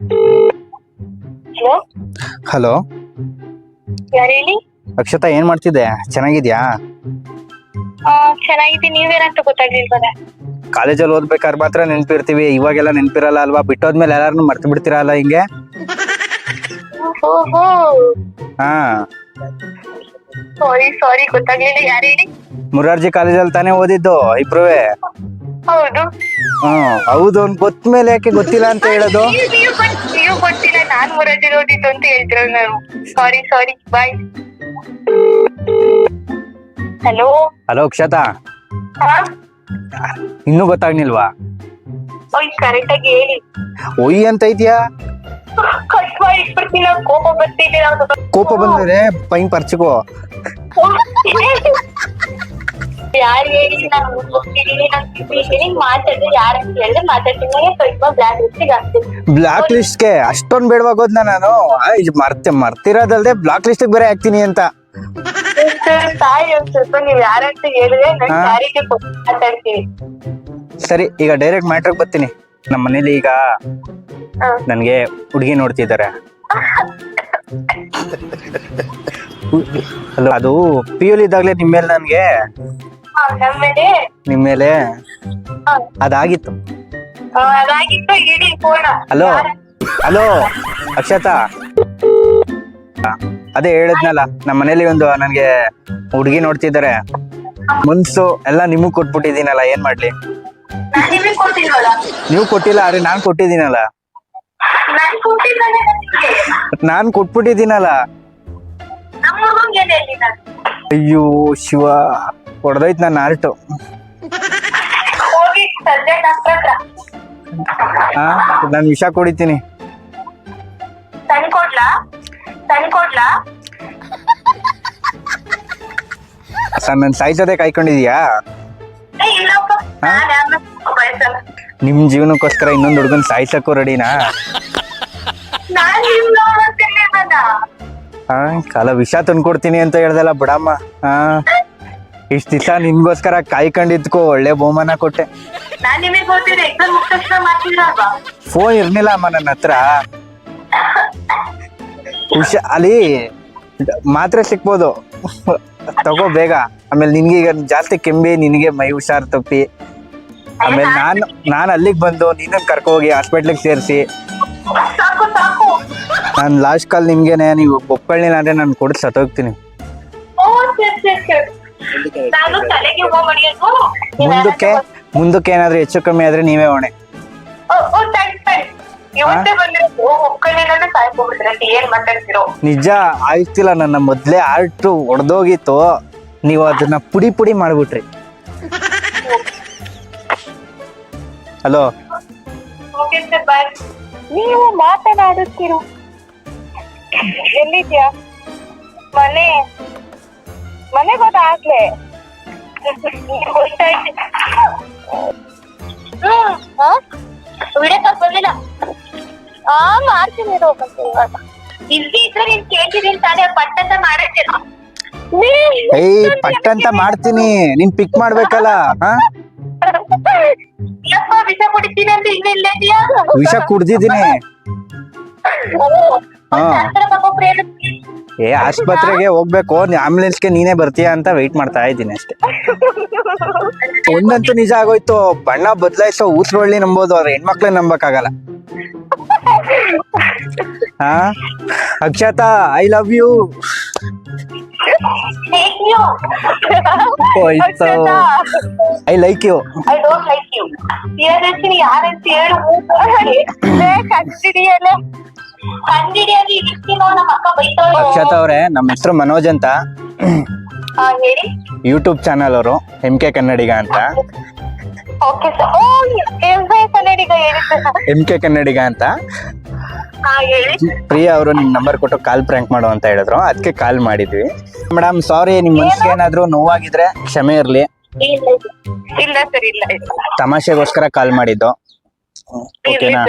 Hello hello ಯಾರು ಹೇಳಿ ಅಕ್ಷತಾ ಏನ್ ಮಾಡ್ತಿದ್ದೆ? ಚೆನ್ನಾಗಿದ್ಯಾ? ಆ, ಚೆನ್ನಾಗಿದ್ದೀನಿ. ನೀವೇನಂತ ಗೊತ್ತಾಗ್ಲಿಲ್ವಲ್ಲ? ಕಾಲೇಜಲ್ಲಿ ಓದ್ಬೇಕಾದ್ರೆ ಮಾತ್ರ ನೆನ್ಪಿರ್ತೀವಿ. ಇವಾಗೆಲ್ಲ ನೆನ್ಪಿರಲ್ಲ ಅಲ್ವಾ? ಬಿಟ್ಟೋದ್ಮೇಲೆ ಎಲ್ಲಾರನು ಮರ್ತು ಬಿಡ್ತೀರಲ್ಲ ಹಿಂಗೆ? ಹಾ. ಸಾರಿ ಸಾರಿ ಗೊತ್ತಾಗ್ಲಿಲ್ಲ. ಯಾರು ಹೇಳಿ ಮುರಾರ್ಜಿ ಕಾಲೇಜಲ್ಲಿ ತಾನೇ ಓದಿದ್ದು ಇಬ್ರುವೆ. ಹೌದು. ಹ್ಮ್ ಹೌದು ಅಂತ ಗೊತ್ತಮೇಲೆ ಯಾಕೆ ಗೊತ್ತಿಲ್ಲ ಅಂತ ಹೇಳೋದು? ನಾನ್ ಹೊರಟಿರೋದಿತ್ತು ಅಂತ ಹೇಳ್ತಿರೋ ನಾನು sorry sorry bye hello hello Akshata ಇನ್ನೂ ಗೊತ್ತಾಗ್ನಿಲ್ವಾ ಓಯ್ ಕರೆಕ್ಟ್ ಆಗಿ ಹೇಳಿ. ಒಯ್ ಅಂತ ಇದ್ಯಾ? ಕಟ್ ಮಾಡಿ ಇಟ್ಬಿಡ್ತೀನಿ ನಂಗ್ ಕೋಪ ಬರ್ತಿದೆ ಕೋಪ ಬಂದ್ರೆ ಪೈನ್ ಪರ್ಚಿಗೋ ಯಾರು ಹೇಳಿ ನಾನು ಹೋಗ್ತಿದ್ದೀನಿ ನಾನು ಬಿಟ್ಟಿದ್ದೀನಿ ಮಾತಾಡಿದ್ರೆ ಯಾರು ಅಂತ ಹೇಳಿದ್ರೆ ಮಾತಾಡ್ತೀನಿ. ಸ್ವಲ್ಪ ಬ್ಲಾಕ್ ಲಿಸ್ಟಿಗೆ ಆಗ್ತೀನಿ ಬ್ಲಾಕ್ ಲಿಸ್ಟ್ಗೆ ಅಷ್ಟೊಂದು ಬೇಡವಾಗೋದ್ನ ನಾನು? ಆ, ಇದ್ ಮರ್ತೆ ಮರ್ತಿರೋದಲ್ದೆ ಬ್ಲಾಕ್ ಲಿಸ್ಟ್ ಬೇರೆ ಹಾಕ್ತೀನಿ ಅಂತ. ಸರ್, ತಾಯಿ ಒಂದ್ ಸ್ವಲ್ಪ ನೀವ್ ಯಾರಂತ ಹೇಳಿದ್ರೆ ನಾನು ಹಾ. ಯಾರಿಗೆ ಮಾತಾಡ್ತೀನಿ? ಸರಿ ಈಗ ಡೈರೆಕ್ಟ್ ಮ್ಯಾಟ್ರಿಗೆ ಬರ್ತೀನಿ. ನಮ್ಮ ಮನೇಲಿ ಈಗ ಹಾ. ನನ್ಗೆ ಹುಡುಗಿ ನೋಡ್ತಿದ್ದಾರೆ ಅಲ್ಲ ಅದು ಪಿ ಯು ಇದ್ದಾಗಲೇ ನಿಮ್ಮ ಮೇಲೆ ನನಗೆ ನಮ್ಮೇಲೆ? ನಿಮ್ಮ ಮೇಲೆ? ಅದಾಗಿತ್ತು. ಆ, ಅದಾಗಿತ್ತು ಇಡೀ ಫೋನ್. ಹಲೋ? ಹಲೋ? ಅಕ್ಷತಾ? ಅದೇ ಹೇಳಿದ್ನಲ್ಲ ನಮ್ಮ ಮನೇಲಿ ಒಂದು ನನಗೆ ಹುಡುಗಿ ನೋಡ್ತಿದ್ದಾರೆ ಮುನ್ಸು ಎಲ್ಲ ನಿಮಗ್ ಕೊಟ್ಬಿಟ್ಟಿದೀನಲ್ಲ ಏನ್ ಮಾಡ್ಲಿ? ನೀವು ಕೊಟ್ಟಿಲ್ಲ ಅರೆ ನಾನ್ ಕೊಟ್ಟಿದ್ದೀನಲ್ಲ. ನಾನು ಕೊಟ್ಬಿಟ್ಟಿದ್ದೀನಲ್ಲ. ಅಯ್ಯೋ ಶಿವ. ಹೊಡೆದೋಯ್ತು ನನ್ನ ಆರ್ಟು ಹಾ ನಾನು ವಿಷ ಕುಡಿತೀನಿ. ಸರ್ ನನ್ನ ನನ್ ಸಾಯ್ಸೋದೇ ಕಾಯ್ಕೊಂಡಿದ್ಯಾ? ನಿಮ್ ಜೀವನಕ್ಕೋಸ್ಕರ ಇನ್ನೊಂದು ಹುಡುಗನ್ ಸಾಯ್ಸಕ್ಕೂ ರೆಡಿನಾ? ಹಾ ಕಾಲ ವಿಷ ತಂದ್ಕೊಡ್ತೀನಿ ಅಂತ ಹೇಳ್ದಲ್ಲ ಬಿಡಮ್ಮ. ಹಾ. ಇಷ್ಟ ದಿವಸ ನಿನ್ಗೋಸ್ಕರ ಕಾಯ್ಕೊಂಡಿದ್ಕೋ ಒಳ್ಳೆ ಬಹುಮಾನ ಕೊಟ್ಟೆ. ನಾನ್ ನಿಮಗೆ ಗೊತ್ತಿದೆ ಎಕ್ಸಾಮ್ ಮುಗಿದ ತಕ್ಷಣ ಮಾಡ್ತಿದ್ರಲ್ವಾ ಫೋನ್ ಇರ್ಲಿಲ್ಲ ಅಮ್ಮ ನನ್ನ ಹತ್ರ. ಹುಷ ಅಲ್ಲಿ ಮಾತ್ರೆ ಸಿಕ್ಬೋದು. ತಗೋ ಬೇಗ. ಆಮೇಲೆ ನಿನ್ಗೆ ಈಗ ಜಾಸ್ತಿ ಕೆಮ್ಮಿ ನಿನಗೆ ಮೈ ಹುಷಾರ್ ತಪ್ಪಿ. ಆಮೇಲೆ ನಾನು ನಾನು ಅಲ್ಲಿಗೆ ಬಂದು ನಿನ್ನ ಕರ್ಕೋಗಿ ಹಾಸ್ಪಿಟ್ಲಿಗೆ ಸೇರಿಸಿ. ಸಾಕು ಸಾಕು. ನಾನು ಲಾಸ್ಟ್ ಕಾಲ್ ನಿಮ್ಗೆನೆ ನೀವು ಒಪ್ಕೊಳ್ಳಿಲ್ಲ ಅಂದ್ರೆ ನಾನು ಕೊಡ್ಸತ್ತೋಗ್ತೀನಿ ಓ ಸರಿ ಸರಿ ಸರಿ. ಮುಂದಕ್ಕೆ ಮುಂದಕ್ಕೆ ಏನಾದ್ರೂ ಹೆಚ್ಚು ಕಮ್ಮಿ ಆದ್ರೆ ನೀವೇ ಹೊಣೆ. ನಿಜ ಆಯ್ತಿಲ್ಲ ನನ್ನ ಮೊದ್ಲೇ ಆರ್ಟು ಒಡೆದೋಗಿತ್ತು. ನೀವು ಅದನ್ನ ಪುಡಿ ಪುಡಿ ಮಾಡ್ಬಿಟ್ರಿ. ಹಲೋ? ಓಕೆ ಸರ್ ನೀವು ಮಾತನಾಡುತ್ತೀರೋ? ಎಲ್ಲಿದ್ಯಾ ಮನೆ. ಮನೆ ಹೋದ ಗೊತ್ತಾಯ್ತು ಹ್ಮ್ ವಿಡಿಯೋ ಕಾಲ್ ಬರ್ಲಿಲ್ಲ ಆ ಮಾಡ್ತೀನಿ ಇರೋ ಮತ್ತೆ ಇವಾಗ ಇಲ್ಲಿ ಇದ್ರೆ ನೀನ್ ಕೇಳ್ತಿದ್ದೀನಿ ತಾನೇ ಪಟ್ ಅಂತ ಮಾಡಿರ್ತೀರ ಏಯ್ ಪಟ್ ಅಂತ ಮಾಡ್ತೀನಿ. ನೀನ್ ಪಿಕ್ ಮಾಡ್ಬೇಕಲ್ಲ ಹಾ? ಯಪ್ಪ ವಿಷ ಕುಡಿತೀನಿ ಅಂತ ಇಲ್ಲಿ ಇಲ್ಲೇ ಇದೆಯಾ? ವಿಷ ಕುಡ್ದಿದ್ದೀನಿ. ಹಾ. ಏ, ಆಸ್ಪತ್ರೆಗೆ ಹೋಗ್ಬೇಕು ಆಂಬುಲೆನ್ಸ್ಗೆ ನೀನೇ ಬರ್ತೀಯಾ ಅಂತ ವೆಯ್ಟ್ ಮಾಡ್ತಾ ಇದ್ದೀನಿ ಅಷ್ಟೇ. ಒಂದಂತೂ ನಿಜ ಆಗೋಯ್ತು, ಬಣ್ಣ ಬದಲಾಯಿಸೋ ಊಸರೊಳ್ಳಿ ನಂಬೋದು, ಅವ್ರ ಹೆಣ್ಮಕ್ಳೆ ನಂಬಕ್ಕಾಗಲ್ಲ. ಹಾ? Akshata I love you. ಹೋಯ್ತು I like you don't like you. ಹೇಳ್ತೀನಿ ಯಾರಂತ ಹೇಳು? ಕಂಡಿಡಿಯಲ್ಲ ಕಂಡಿಡಿಯಲ್ಲಿ ಇರ್ತೀನೋ ನಮ್ಮ ಅಕ್ಕ ಬೈತಾಳೆ ಅಕ್ಷತಾ ಅವರೇ ನಮ್ಮ ಹೆಸರು ಮನೋಜ್ ಅಂತ. ಯೂಟ್ಯೂಬ್ ಚಾನಲ್ ಅವರು ಎಂ ಕೆ ಕನ್ನಡಿಗ ಅಂತ. ಎಂ ಕೆ ಕನ್ನಡಿಗ ಅಂತ. ಪ್ರಿಯಾ ಅವರು ನಿಮ್ ನಂಬರ್ ಕೊಟ್ಟು ಕಾಲ್ ಪ್ರ್ಯಾಂಕ್ ಮಾಡು ಅಂತ ಹೇಳಿದ್ರು. ಅದಕ್ಕೆ ಕಾಲ್ ಮಾಡಿದ್ವಿ. ಮೇಡಮ್ ಸಾರಿ ನಿಮ್ ಮನ್ಸಿಗೆ ಏನಾದ್ರು ನೋವಾಗಿದ್ರೆ ಕ್ಷಮೆ ಇರ್ಲಿ. ಇಲ್ಲ ಇಲ್ಲ. ಸರ್ ಇಲ್ಲ ಇಲ್ಲ. ತಮಾಷೆಗೋಸ್ಕರ ಕಾಲ್ ಮಾಡಿದ್ದು. ಓಕೆನಾ